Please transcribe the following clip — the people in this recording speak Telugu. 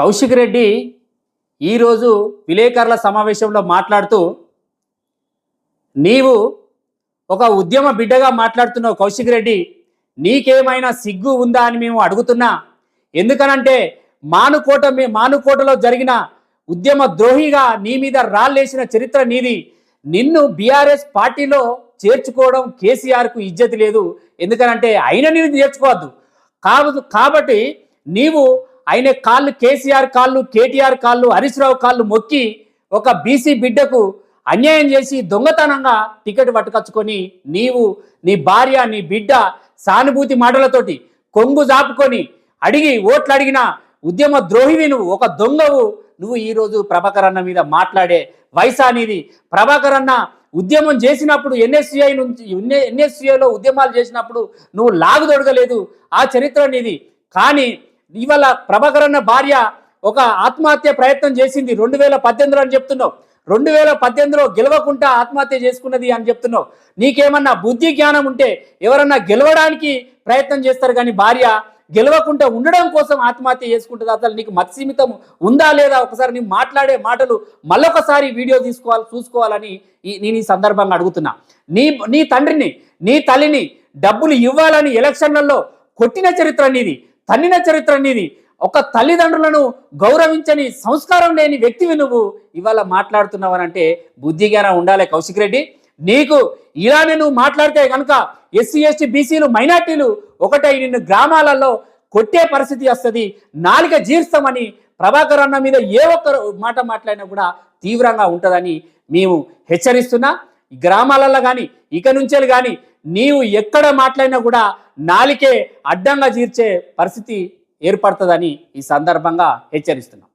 కౌశిక్ రెడ్డి ఈరోజు విలేకరుల సమావేశంలో మాట్లాడుతూ నీవు ఒక ఉద్యమ బిడ్డగా మాట్లాడుతున్నావు కౌశిక్ రెడ్డి. నీకేమైనా సిగ్గు ఉందా అని మేము అడుగుతున్నా. ఎందుకనంటే మానుకోట మీ మానుకోటలో జరిగిన ఉద్యమ ద్రోహిగా నీ మీద రాళ్ళేసిన చరిత్ర నీది. నిన్ను బీఆర్ఎస్ పార్టీలో చేర్చుకోవడం కేసీఆర్కు ఇజ్జతి లేదు. ఎందుకనంటే అయినా నేను చేర్చుకోవద్దు. కాబట్టి నీవు ఆయన కాళ్ళు కేసీఆర్ కాళ్ళు కేటీఆర్ కాళ్ళు హరీశ్రావు కాళ్ళు మొక్కి ఒక బీసీ బిడ్డకు అన్యాయం చేసి దొంగతనంగా టికెట్ పట్టుకొచ్చుకొని నీవు నీ భార్య నీ బిడ్డ సానుభూతి మాటలతోటి కొంగు జాపుకొని అడిగి ఓట్లు అడిగిన ఉద్యమ ద్రోహివి నువ్వు ఒక దొంగవు నువ్వు ఈరోజు ప్రభాకర్ అన్న మీద మాట్లాడే వయసు అనేది ప్రభాకర్ అన్న ఉద్యమం చేసినప్పుడు ఎన్ఎస్సిఐ నుంచి ఎన్ఎస్సిఐలో ఉద్యమాలు చేసినప్పుడు నువ్వు లాగు దొడగలేదు ఆ చరిత్ర అనేది కానీ ఇవాళ ప్రభాకర్ అన్న భార్య ఒక ఆత్మహత్య ప్రయత్నం చేసింది. రెండు వేల పద్దెనిమిదిలో అని చెప్తున్నావు. రెండు వేల పద్దెనిమిదిలో గెలవకుండా ఆత్మహత్య చేసుకున్నది అని చెప్తున్నావు. నీకేమన్నా బుద్ధి జ్ఞానం ఉంటే ఎవరన్నా గెలవడానికి ప్రయత్నం చేస్తారు కానీ భార్య గెలవకుండా ఉండడం కోసం ఆత్మహత్య చేసుకుంటుంది. అసలు నీకు మత్సీమితం ఉందా లేదా? ఒకసారి నీ మాట్లాడే మాటలు మళ్ళొకసారి వీడియో తీసుకోవాలి చూసుకోవాలని నేను ఈ సందర్భంగా అడుగుతున్నా. నీ నీ తండ్రిని నీ తల్లిని డబ్బులు ఇవ్వాలని ఎలక్షన్లలో కొట్టిన చరిత్ర నీది. తన్నిన చరిత్ర నీది. ఒక తల్లిదండ్రులను గౌరవించని సంస్కారం లేని వ్యక్తివి నువ్వు. ఇవాళ మాట్లాడుతున్నావనంటే బుద్ధిగానే ఉండాలి కౌశిక్ రెడ్డి. నీకు ఇలానే నువ్వు మాట్లాడితే కనుక ఎస్సీ ఎస్టీ బీసీలు మైనార్టీలు ఒకటై నిన్ను గ్రామాలలో కొట్టే పరిస్థితి వస్తుంది. నాలుక జీర్స్తామని ప్రభాకర్ అన్న మీద ఏ ఒక్క మాట మాట్లాడినా కూడా తీవ్రంగా ఉంటుందని మేము హెచ్చరిస్తున్నా. గ్రామాలలో కానీ ఇక నుంచే కానీ నీవు ఎక్కడ మాట్లాడినా కూడా నాలికే అడ్డంగా తీర్చే పరిస్థితి ఏర్పడుతుందని ఈ సందర్భంగా హెచ్చరిస్తున్నాం.